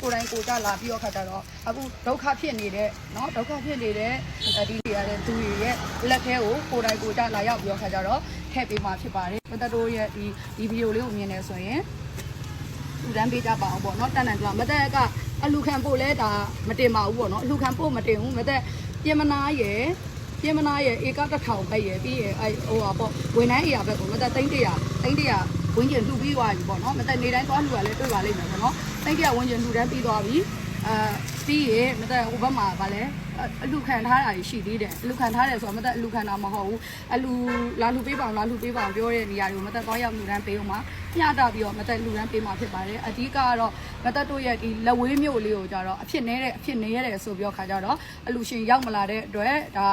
ကိုယ်တိုင်ကိုယ်ကြလာပြီးတော့ခါကြတော့အခုဒုက္ခဖြစ်နေတဲ့နော်ဒုက္ခဖြစ်နေတဲ့ဒီနေရာတဲ့သူတွေရဲ့လက်ထဲကိုကိုယ်တိုင်ကိုယ်ကြလာရောက်ပြီးတော့ခါကြတော့ထည့်ပေးမှာဖြစ်ပါတယ်မသက်တို့ရဲ့ဒီဒီဗီဒီယိုလေးကိုမြင်နေဆိုရင်လူတန်းပေးကြပါအောင်ပေါ့နော်တန်တန်ကမသက်ကအလူခံပို့လဲဒါမတင်ပါဘူးပေါ့နော်အလူခံပို့မတင်ဘူးမသက်ပြင်မနာရယ်ပြင်မနာရယ်ဧကတစ်ထောင်ပဲရယ်ပြီးရယ်အဲဟိုပါပေါ့ဝန်ထမ်းအေရဘက်ကိုမသက်သိန်းတရာသိန်းတရာ ဝင်းကျင်လှူပြီးသွားပြီပေါ့နော်မသက်နေတိုင်းသွားလှူရလဲတွေ့ပါလိမ့်မယ်ပေါ့နော်သိန်းတရာဝင်းကျင်လှူတန်းပြီးသွားပြီအဲပြီးရယ်မသက်ဟိုဘက်မှာဗာလဲ အလူခံထားတာရှိသေးတယ်အလူခံထားတယ်ဆိုတော့မသက်အလူခံတာမဟုတ်ဘူးအလူလာလှူပေးပါအောင်လာလှူပေးပါအောင်ပြောတဲ့နေရာတွေကိုမသက်သွားရောက်လှူဒန်းပေးအောင်မှာညတာပြီးတော့မသက်လှူဒန်းပေးမှာဖြစ်ပါတယ်အဓိကကတော့မသက်တို့ရဲ့ဒီလက်ဝေးမျိုးလေးကိုကြတော့အဖြစ်နေတဲ့အဖြစ်နေရတယ်ဆိုပြောခါကြတော့အလူရှင်ရောက်မလာတဲ့အတွက်ဒါ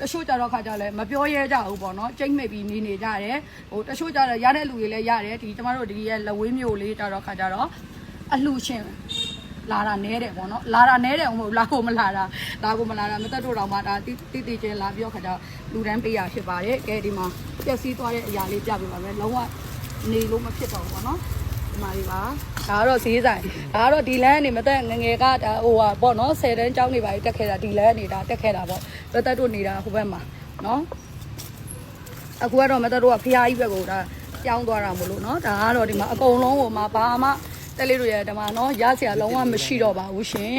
တချို့ကြတော့ခါကြလဲမပြောရဲကြဘူးပေါ့နော်ကျိတ်မိတ်ပြီးနေနေကြတယ်ဟိုတချို့ကြတော့ရတဲ့လူတွေလည်းရတယ်ဒီကျမတို့ဒီရဲ့လက်ဝေးမျိုးလေးကြတော့ခါကြတော့အလူရှင် လာတာနဲတယ်ပေါ့နော်လာတာနဲတယ်မဟုတ်လာကိုမလာတာလာကိုမလာတာမသက်တို့တော့မှဒါတိတိတိချင်းလာပြောခါကြလူတန်းပေးရဖြစ်ပါတယ်ကဲဒီမှာပျက်စီးသွားတဲ့အရာလေးပြပြပါမယ်လုံးဝနေလို့မဖြစ်တော့ဘူးပေါ့နော်ဒီမှာလေးပါဒါကတော့ဈေးဆိုင်ဒါကတော့ဒီလမ်းကနေမသက်ငငယ်ကဒါဟိုဟာပေါ့နော်10တန်းကျောင်းနေပါတက်ခဲ့တာဒီလမ်းနေတာတက်ခဲ့တာပေါ့မသက်တို့နေတာဟိုဘက်မှာနော်အခုကတော့မသက်တို့ကဖျားကြီးဘက်ကိုဒါကြောင်းသွားတာမလို့နော်ဒါကတော့ဒီမှာအကုန်လုံးဟိုမှာဘာမှ တက်လေးတို့ရဲ့ဒီမှာနော်ရစရာလုံးဝမရှိတော့ပါဘူးရှင်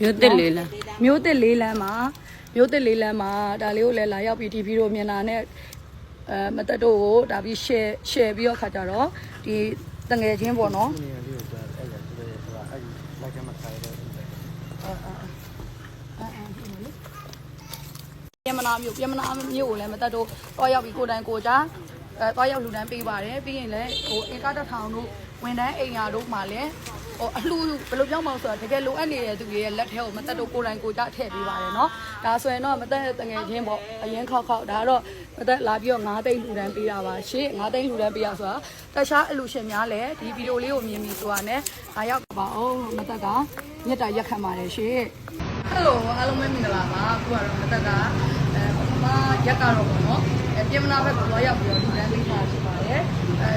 မြို့တစ်လေးလားမျိုးတစ်လေးလမ်းမှာမျိုးတစ်လေးလမ်းမှာဒါလေးကိုလည်းလာရောက်ပြီးဒီဗီဒီယိုမြင်တာနဲ့အဲမတက်တို့ကိုဒါပြီး share share ပြီးတော့ခါကြတော့ဒီတငယ်ချင်းပေါ့နော်နေရာလေးကိုကြာအဲ့ဒါသူရဲ့ဆိုတာအဲ့ဒီလိုက်ကမခိုင်းတော့ပြင်မနာမျိုးပြင်မနာမျိုးကိုလည်းမတက်တို့တော့ရောက်ပြီးကိုယ်တိုင်ကိုယ်ကြအဲတော့ရောက်လူတန်းပေးပါတယ်ပြီးရင်လည်းဟိုအင်ကားတစ်ထောင်တို့ ဝန်တန်းအိမ်ယာတို့မှာလည်းဟိုအလှဘယ်လိုပြောမလဲဆိုတော့တကယ်လိုအပ်နေတဲ့သူတွေရဲ့လက်ထဲကိုမတက်တို့ကိုယ်တိုင်ကိုယ်ကြထည့်ပေးပါတယ်เนาะဒါဆိုရင်တော့မတက်တငယ်ချင်းပေါ့အရင်ခောက်ခောက်ဒါကတော့မတက်လာပြီးတော့9သိန်းလူတန်းပေးတာပါရှေ့9သိန်းလူတန်းပေးရဆိုတာတခြားအလူရှင်များလည်းဒီဗီဒီယိုလေးကိုမြင်ပြီးဆိုတာနဲ့အားရောက်ပါအောင်မတက်ကမြတ်တာရက်ခံပါတယ်ရှေ့ ဟယ်လိုအားလုံးပဲမင်္ဂလာပါအခုကတော့မတက်ကအဲပထမရက်ကတော့ပေါ့နော်အဲပြင်မနာဘက်ကိုတော့ရောက်ပြီးတော့လူတန်းလေးပါဖြစ်ပါတယ်အဲ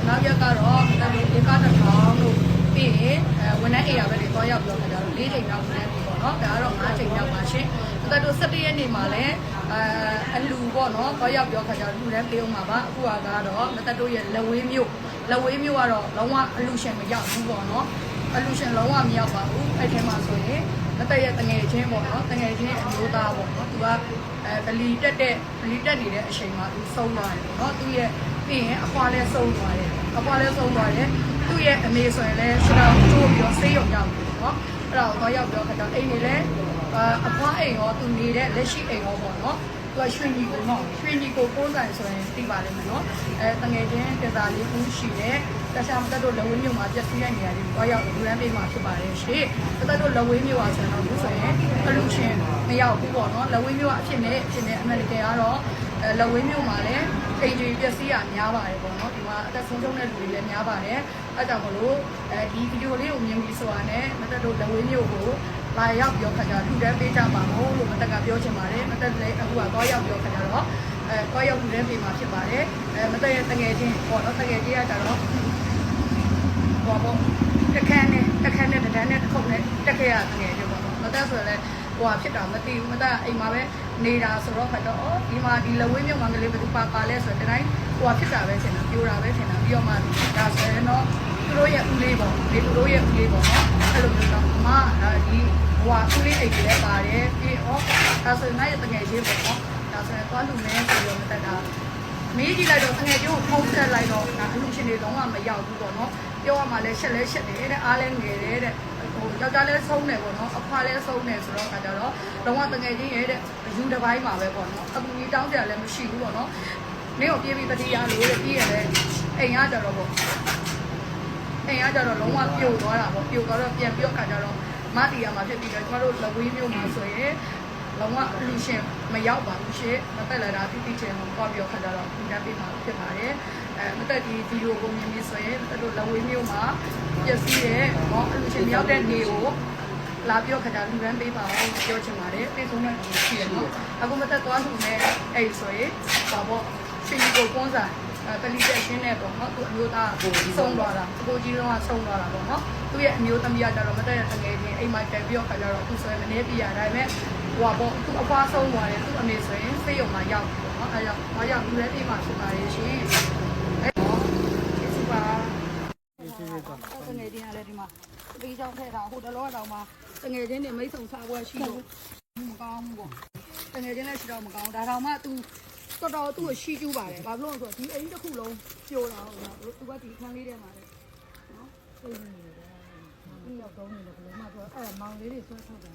နောက်ရက်ကတော့မတက်တို့ဧကတစ်ထောင်တို့ပြီးရင်အဲဝန်ထမ်းအေရာဘက်တွေတော့ရောက်ပြီးတော့ခါကြတော့၄ချိန်လောက်ဝန်ထမ်းပြီပေါ့နော်ဒါကတော့၅ချိန်လောက်ပါရှင်မတက်တို့17ရက်နေ့မှာလည်းအဲအလူပေါ့နော်တော့ရောက်ပြီးတော့ခါကြတော့လူတန်းပေးအောင်ပါပါအခုကတော့မတက်တို့ရဲ့လက်ဝေးမျိုးလက်ဝေးမျိုးကတော့လုံးဝအလူရှင်မရောက်ဘူးပေါ့နော်အလူရှင်လုံးဝမရောက်ပါဘူးအဲ့ထဲမှာဆိုရင်မတက်ရဲ့တငယ်ချင်းပေါ့နော်တငယ်ချင်းအမျိုးသားပေါ့နော်သူကအဲဗလီတက်တဲ့ဗလီတက်နေတဲ့အချိန်မှာသူဆုံးသွားတယ်ပေါ့နော်သူရဲ့ ပြီးရင်အဖွားလဲဆုံးသွားတယ်အဖွားလဲဆုံးသွားတယ်သူ့ရဲ့အမေဆိုရင်လဲစတာကျိုးပြီးတော့ဆေးရုံရောက်တယ်ပေါ့နော်အဲ့ဒါကိုတော့ရောက်ပြီးတော့ခါတော့အိမ်နေလဲအဖွားအိမ်ရောသူနေတဲ့လက်ရှိအိမ်ရောပေါ့နော်သူကရွှေညီကိုနော်ရွှေညီကိုပုံစံဆိုရင်သိပါလိမ့်မယ်နော်အဲတငယ်ချင်းတစားလေးဦးရှိတယ်တခြားမတက်တို့လက်ဝဲမြို့မှာပြည့်စည်တဲ့နေရာတွေတော့ရောက်လူရန်ပေးမှာဖြစ်ပါတယ်ရှေ့မတက်တို့လက်ဝဲမြို့ပါဆိုတော့ဘူးဆိုရင်အလူရှင်မရောက်ဘူးပေါ့နော်လက်ဝဲမြို့ကအဖြစ်နဲ့အဖြစ်နဲ့အမေရိကန်ကတော့အဲ လက်ဝဲမြို့မှာလည်းအိမ်ကြီးပြည့်စည်ရများပါတယ်ပေါ့နော်ဒီမှာအသက်ဆုံးရှုံးတဲ့လူတွေလည်းများပါတယ်အဲကြောင့်မလို့အဲဒီဗီဒီယိုလေးကိုမြင်ပြီးဆိုတာနဲ့မတက်တို့လက်ဝဲမြို့ကိုလာရောက်ပြောခါကြလူတန်းပေးကြပါမို့လို့မတက်ကပြောချင်ပါတယ်မတက်လည်းအခုကတော့ရောက်ပြောခါကြတော့အဲတော့ရောက်လူတန်းပေးမှာဖြစ်ပါတယ်အဲမတက်ရဲ့တငယ်ချင်းပေါ့နော်တငယ်ချင်းကကြတော့ဟောပေါ့တခန်းနဲ့တခန်းနဲ့တန်းနဲ့တစ်ခုနဲ့တက်ခဲ့ရတငယ်ချင်းပေါ့နော်မတက်ဆိုလည်း ဟိုဟာဖြစ်တာမသိဘူးမတက်အိမ်မှာပဲနေတာဆိုတော့ခါတော့အော်ဒီမှာဒီလဝေးမြုံမင်္ဂလေးဘယ်သူပါပါလဲဆိုတော့တတိုင်းဟိုဟာဖြစ်တာပဲထင်တာပြိုတာပဲထင်တာပြီးတော့မှဒါဆိုရင်တော့သူတို့ရဲ့ဦးလေးပေါ့ဒီသူတို့ရဲ့ဦးလေးပေါ့နော်အဲ့လိုမျိုးတော့အမဒါဒီဟိုဟာဦးလေးအိတ်ကြီးလည်းပါတယ်ပြီးတော့ဒါဆိုရင်ငါရဲ့တငယ်ချင်းပေါ့နော်ဒါဆိုရင်သွားလူမဲဆိုတော့မတက်တာမေးကြည့်လိုက်တော့ငွေကျိုးဖုံးဆက်လိုက်တော့ဒါအလူရှင်တွေလုံးဝမရောက်ဘူးပေါ့နော်ပြောရမှလည်းရှက်လဲရှက်တယ်တဲ့အားလဲငယ်တယ်တဲ့ ဟိုယောက်ျားလဲဆုံးတယ်ပေါ့နော်အဖွားလဲဆုံးတယ်ဆိုတော့အခါကျတော့လုံးဝတငယ်ချင်းရဲ့တဲ့ယူတစ်ပိုင်းမှာပဲပေါ့နော်အပူကြီးတောင်းကြလည်းမရှိဘူးပေါ့နော်မင်းကိုပြေးပြီးတတိယလို့တဲ့ပြီးရလဲအိမ်ကကြတော့ပေါ့အိမ်ကကြတော့လုံးဝပြိုသွားတာပေါ့ပြိုသွားတော့ပြန်ပြောခါကြတော့မတီယာမှာဖြစ်ပြီးတော့ကျမတို့လဝေးမျိုးမှာဆိုရင် လုံးဝအလူရှင်မရောက်ပါဘူးရှင့်မတက်လာတာတိတိကျကျပေါ့ပြောခါကြတော့ဒီကပေးမှာဖြစ်ပါတယ်အဲမတက်ဒီဗီဒီယိုကိုမြင်ပြီးဆိုရင်တက်တို့လဝေးမျိုးမှာပျက်စီးတဲ့ဟောအလူရှင်မရောက်တဲ့နေကိုလာပြောခါကြလူရန်ပေးပါအောင်ပြောချင်ပါတယ်ပြေဆုံးတဲ့ရှိရနော်အခုမတက်သွားလို့နဲ့အဲ့ဆိုရင်ပါပေါ့ရှင်ကြီးကိုကွန်းစာအဲတလီတက်ရှင်းနဲ့ပေါ့နော်သူအမျိုးသားဆုံးသွားတာအကိုကြီးတော့ဆုံးသွားတာပေါ့နော်သူရဲ့အမျိုးသမီးကကြတော့မတက်တဲ့တငယ်ချင်းအိမ်မှာတက်ပြီးတော့ခါကြတော့သူဆိုရင်မနေပြရဒါပေမဲ့ ဟိုပါပေါ့သူအဖွားဆုံးသွားတယ်သူအမေဆိုရင်စိတ်ယုံမှာရောက်ပြီပေါ့နော်အဲကြောင့်ဘာကြောင့်လူလဲပြေးမှာဖြစ်ပါရဲ့ရှင်အဲတော့ကျေးဇူးပါဒီစီစီတော့တငယ်ချင်းကလည်းဒီမှာဒီကြောင့်ထည့်တာဟိုတလောတောင်မှာတငယ်ချင်းတွေမိတ်ဆုံစားပွဲရှိလို့မကောင်းဘူးပေါ့တငယ်ချင်းလည်းရှိတော့မကောင်းဒါတောင်မှ तू တော်တော်သူ့ကိုရှိကျူးပါတယ်ဘာလို့လဲဆိုတော့ဒီအိမ်တစ်ခုလုံးပြိုတာဟုတ်လားသူကဒီခန်းလေးထဲမှာလေနော်စိတ်နေတယ်ဒီရောက်တော့နေတယ်ဘယ်မှာဆိုအဲ့မောင်လေးတွေဆွဲထုတ်တာ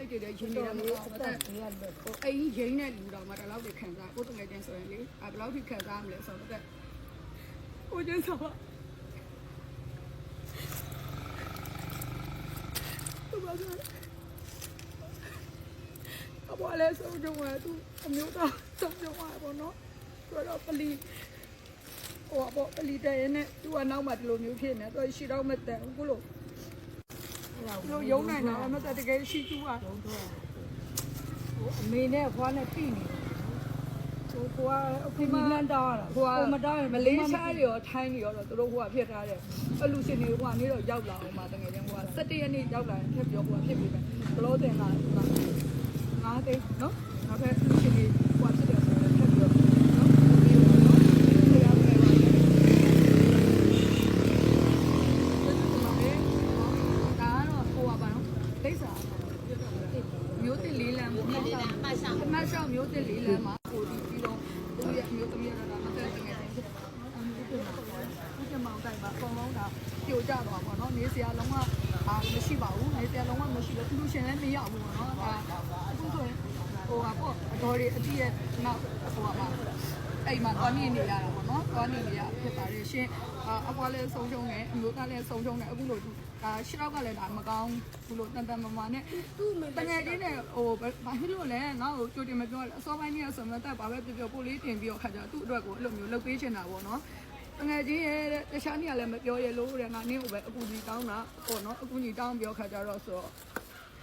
စိတ်တွေလည်းရင်းနေတယ်မဟုတ်ဘူးအဲ့ဒီကလည်းဟိုအိမ်ရင်းတဲ့လူတော်မှာတလောက်တွေခံစားကိုတငယ်ချင်းဆိုရင်လေအဲဘယ်လောက်ထိခံစားမလဲဆိုတော့ဟိုကျင်းဆောင်သူပါဆိုအပေါ်လဲဆုံးကြုံရသူအမျိုးသားဆုံးကြုံရပါတော့ဆိုတော့ပလီဟိုအပေါ်ပလီတဲ့ရင်နဲ့သူကနောက်မှဒီလိုမျိုးဖြစ်နေတော့ရှိတော့မတန်ဘူးလို့ တို့ယုံနိုင်တာမတတကယ်ရှိသူကအမေနဲ့ဖွားနဲ့ပြီနေတယ်ဟိုကွာအခုမလန်တားတာဟိုကမတားရင်မလေးရှားတွေရောထိုင်းတွေရောတော့သူတို့ဟိုကဖြစ်ထားတယ်အလူရှင်တွေဟိုကနေတော့ရောက်လာအောင်ပါတကယ်ချင်းဟိုက17ရက်နေ့ရောက်လာရင်ထပ်ပြောဟိုကဖြစ်ပြီပဲဘလို့တင်လာဟိုကငါးသိန်းနော်နောက်ထပ်လူရှင်တွေဟိုကဖြစ်တယ်ဆိုရင်ထပ်ပြောနော်ဒီလိုနော်ဒီရောက်နေပါလေဒါကတော့ဟိုကပါနော်ဒိတ်စာမျိုးတင်လေးလမ်းပေါ့နော်အမတ်ဆောင်အမတ်ဆောင်မျိုးတင်လေးလမ်းမှာဟိုဒီပြီးတော့သူရဲ့မျိုးသမီးရတာမသက်တကယ်ချင်းဖြစ်တယ်အမျိုးတင်မှာဦးတင်မောင်တိုင်ပါအကုန်လုံးဒါပြိုကျသွားပါတော့နေစရာလုံးဝအာမရှိ ပါဘူးနေစရာလုံးဝမရှိဘူးသူလူရှင်လည်းမရဘူးပေါ့နော်ဒါအခုဆိုရင်ဟိုကပေါ့အတော်တွေအတိရဲ့နောက်ဟိုကပါအိမ်မှာသွားနေနေရတာပေါ့နော်သွားနေနေရဖြစ်ပါတယ်ရှင်အာအပွားလည်းဆုံးရှုံးတယ်အမျိုးသားလည်းဆုံးရှုံးတယ်အခုလို့ဒါရှစ်ယောက်ကလည်းဒါမကောင်းဘူးလို့တန်တန်မာမာနဲ့သူ့တငယ်ချင်းနဲ့ဟိုဘာဖြစ်လို့လဲငါ့ကိုကြိုတင်မပြောအစောပိုင်းကြီးဆိုမှတက်ပါပဲပြောပြောပို့လေးတင်ပြီးတော့ခါကြသူ့အတွက်ကိုအဲ့လိုမျိုးလုပ်ပေးချင်တာပေါ့နော် တငယ်ချင်းရဲ့တခြားနေရာလည်းမပြောရလို့တဲ့ငါနင်းကိုပဲအကူကြီးတောင်းတာပေါ့နော်အကူကြီးတောင်းပြောခါကြတော့ဆိုတော့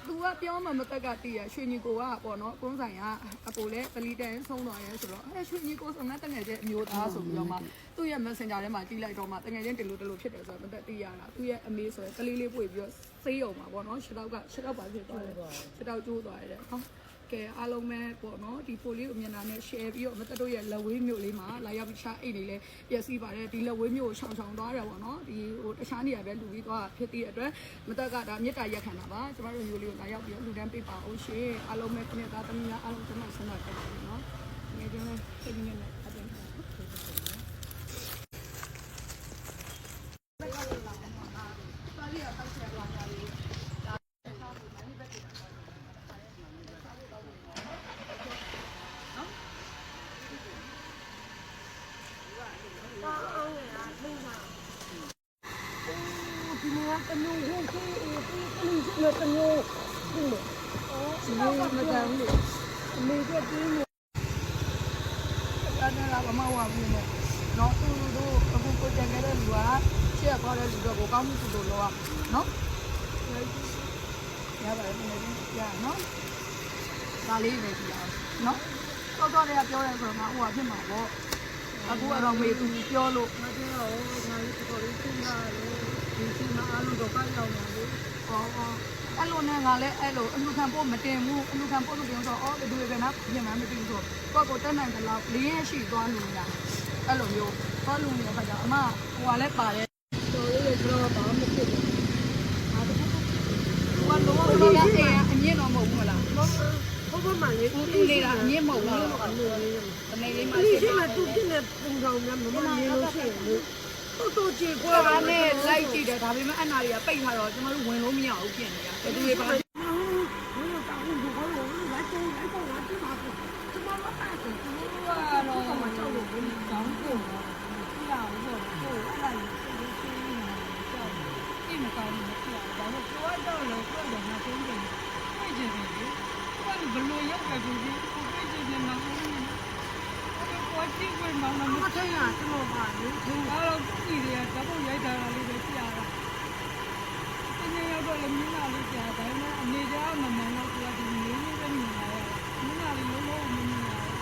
သူကပြောမှမတက်ကတည်ရရွှေညီကိုကပေါ့နော်ကုန်းဆိုင်ကအကိုလည်းပလီတန်ဆုံးသွားရဲဆိုတော့အဲရွှေညီကိုဆိုငါတငယ်ချင်းအမျိုးသားဆိုပြီးတော့မှသူ့ရဲ့ messenger ထဲမှာကြည့်လိုက်တော့မှတငယ်ချင်းတလူတလူဖြစ်တယ်ဆိုတော့မတက်တည်ရတာသူ့ရဲ့အမေဆိုရယ်ကလေးလေးပွေပြီးတော့စေးရုံမှာပေါ့နော်ရှစ်တော့ကရှစ်တော့ပါဖြစ်သွားတယ်ရှစ်တော့ကျိုးသွားတယ်ဟော ကဲအားလုံးပဲပေါ့နော်ဒီပိုလေးကိုမျက်နှာနဲ့ share ပြီးတော့မတက်တို့ရဲ့လက်ဝေးမျိုးလေးမှာလာရောက်ပြီးချအိတ်လေးလည်းပျက်စီးပါတယ်ဒီလက်ဝေးမျိုးကိုရှောင်ရှောင်သွားတယ်ပေါ့နော်ဒီဟိုတခြားနေရာပဲလူပြီးသွားဖြစ်တဲ့အတွက်မတက်ကဒါမေတ္တာရက်ခံတာပါကျမတို့မျိုးလေးကိုလာရောက်ပြီးတော့လူတန်းပေးပါအောင်ရှင်အားလုံးပဲခနဲ့သားသမီးများအားလုံးကျမဆန္ဒတက်ပါတယ်နော်ငယ်ချင်းလေးစိတ်ကြီးနဲ့အပြင်ပါလီအတော့ဆက်လာကြပြီ ဒီမှာတမျိုးဟိုကိုကိုကိုတမျိုးဟုတ်လို့ဒီမတန်လို့အမေကတင်းနေ အဲ့ဒါကမမဝဘူးနဲ့နော်သူတို့အခုကိုကြံခဲ့တဲ့လူက ရှေ့ခေါ်တဲ့လူတော့ကိုကောင်းမှုသူတို့လောကနော်ရပါတယ်နည်းနည်းကြာနော်ဒါလေးပဲကြည့်အောင်နော်တော့တော့လည်းပြောရဲဆိုတော့ငါဟိုကဖြစ်မှာပေါ့အခုကတော့မေသူပြောလို့မတင်တော့ငါလေးတော်လေးစဉ်းစားတယ်ဒီစီမအားလုံးတော့ကောက်ရောက်နေတယ်ဟောအဲ့လိုနဲ့ငါလည်းအဲ့လိုအလူခံပို့မတင်ဘူးအလူခံပို့လို့ပြောတော့အော်ဘယ်သူပဲနာပြင်မှမသိဘူးဆိုကိုကိုတက်နိုင်တယ်လို့လေးရရှိသွားလို့ရအဲ့လိုမျိုးသွားလို့ရခါကျအမဟိုကလည်းပါတယ် တော်လေးကတော့ဘာမှမဖြစ်ဘူးဟိုကလုံးဝလုံးဝအင်းအမြင့်တော့မဟုတ်ဘူးလားဟုတ်ပါမှလေသူသူလေးကအမြင့်မဟုတ်လားတနေ့လေးမှဒီစစ်ရှိပါမှသူပြတဲ့ပုံကောင်များမမမြင်လို့ရှိရင်လေတော်တော်ကြေကွာကိုကလည်းလိုက်ကြည့်တယ်ဒါပေမဲ့အနာတွေကပိတ်ထားတော့ကျမတို့ဝင်လို့မရဘူးပြင်နေတာဘယ်သူတွေပါ လည်းမြင်းလာလေးကြာတိုင်းနဲ့အနေကြောင်မမှန်တော့သူကဒီမင်းလေးပဲမြင်လာရတယ်။မြင်းလာလေးလုံးဝမမြင်လာဘူး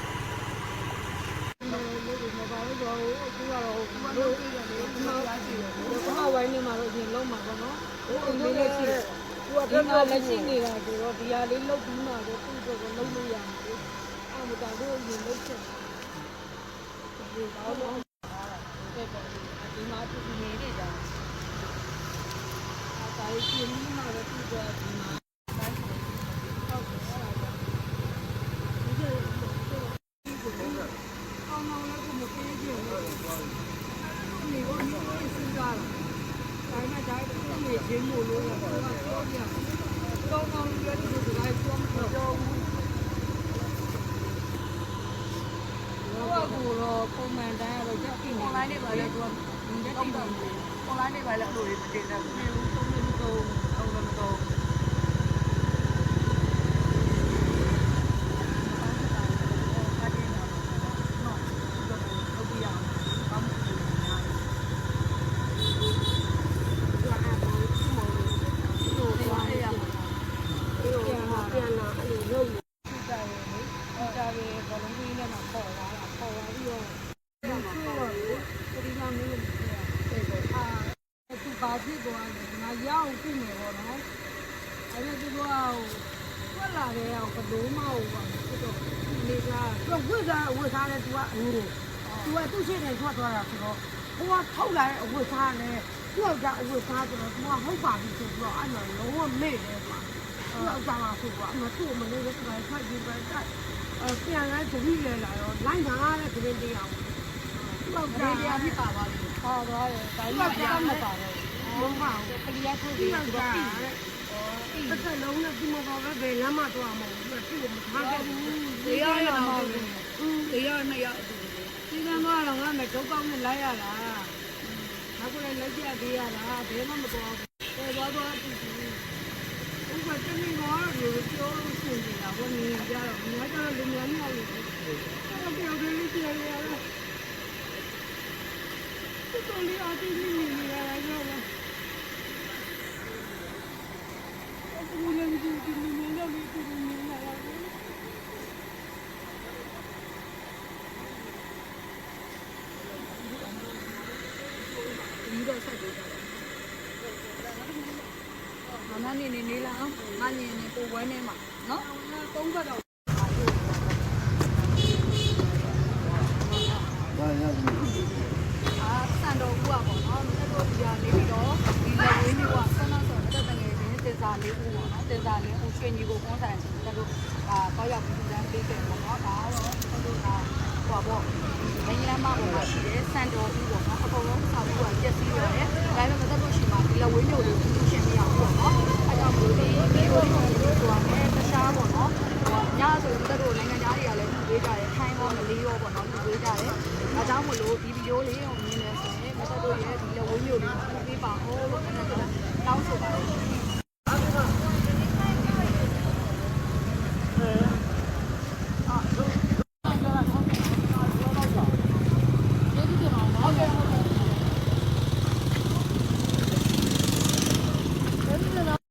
။လုံးဝမပါဘူးတော့သူကတော့သူကလုံးပြေးတယ်လေ။ဘာရှိလဲ။ဘာဝိုင်းနေမှာတော့ဒီလုံးမှာပေါ့နော်။ဟိုအမေလေးရှိတယ်။သူကဒီမှာလက်ရှိနေတာဆိုတော့ဒီဟာလေးလုံးပြီးမှတော့သူ့ကိုလုံးလို့ရမှာလေ။အဲ့မှာတော့အရင်လုံးချက်။ဒီတော့ဒီမှာသူနေနေကြတယ် လေအဲ့လိုတွေမတင်တတ် ဘူး တယ်သုံးလို့တော့ တော့တော့တော့ ပြန်လာအဲ့လိုလုပ်နေကြတယ်လေ။ဒါပဲဘလုံးကြီးနဲ့မှပေါ်သွားတာပေါ်သွားပြီးတော့ဒီမှာတော့ဒီမှာမင်းတို့ပြေတယ်အာသူပါဖြစ်သွားတယ်ငါရအောင်ပြနေပေါ့နော်။အဲ့ဒါသူကထွက်လာတဲ့အောင်ဘလို့မဟုတ်ပါဘူးတော်နေကသူဝိ သားဝိသားလဲသူကအင်းတယ်သူကသူ့ရှိတယ်ထွက်သွားတာဆိုတော့ဟိုကထုတ်လာတဲ့အဝိသားလဲသူ့ကအဝိသားဆိုတော့သူကဟုတ်ပါပြီဆိုတော့အဲ့တော့လုံးဝမေ့တယ်ကွာတော့ကြာမှာဆိုတော့အမသူ့မလေးလေးခိုင်ခိုင်ပြီးပဲတက်အဲပြန်လဲတတိလဲလာတော့လိုင်းပါတဲ့ကလေးတရားတော့ဒီကြာတရားဖြစ်ပါပါလိမ့်ပါသွားတယ်ဒါကြီးကမပါတော့မမအောင်ကလေးရထိုးပြီးတော့ပြီးတစ်ခါလုံးနဲ့ဒီမှာတော့ပဲလမ်းမတော့မှာဘူးသူ့ကိုမထားခဲ့ဘူးတရားရမှာ တရားနှစ်ယောက်အတူတူဒီကမှာတော့ငါမဲ့ဒုက္ခနဲ့လိုက်ရတာအခုလည်းလက်ကျသေးရတာဘယ်မှမတော်ဘူးပေါ်သွားသွားတူတူဥပဒေနဲ့တော့ဒီလိုပြောလို့ရှိနေတာဘယ်နည်းကြတော့ငါကျတော့လူများများလို့တော့ပြောတယ်လေးပြရတယ်တော်လေးအတီးနေနေရတယ်ကြောက်လားအခုလည်းဒီဒီနေနေလို့ဒီနေနေရတယ် ဒီတော့ဆက်ကြည့်ကြတယ်မမနေနေနေလာအောင်ငါနေနေပို ဝဲနေမှာနော်သုံးဘက်တော့ဒါရပြီအာစံတော်ဘူးอ่ะပေါ့နော်မြတ်တို့ဒီကနေပြီးတော့ဒီလက်ဝင်းမျိုးကဆက်နောက်ဆုံးတက်တငယ်ချင်းတင်စာလေးဦးပေါ့နော်တင်စာလေးဦးရွှေညီကိုကွန်ဆိုင်ချင်းမြတ်တို့အာတော့ရောက်ပြီးတန်းပေးခဲ့ပေါ့နော်ဒါတော့မြတ်တို့ကဟောပေါ့မင်းလမ်းမပေါ်မှာရှိတဲ့စံတော်ဘူးပေါ့နော်အကုန်လုံးစာဘူးကပြည့်စည်ရတယ်ဒါပေမဲ့မသက်တို့ရှိမှာဒီလက်ဝင်းမျိုးလေးကိုရှင်းပြအောင်ပေါ့နော်အဲကြောင့်မို့ဒီဗီဒီယိုလေးကိုတို့ဆိုတာနဲ့တခြားပေါ့နော်ညဆိုရင်သက်တို့နိုင်ငံသားတွေကလည်းပြုပေးကြတယ်ထိုင်းရောမလေးရောပေါ့နော်ပြုပေး ကြတယ်အဲကြောင့်မို့လို့ဒီဗီဒီယိုလေးကိုမြင်နေဆိုရင်မသက်တို့ရဲ့ဒီလက်ဝင်းမျိုးလေးကိုပြုပေးပါဦးလို့ကျွန်တော်တောင်းဆိုပါတယ်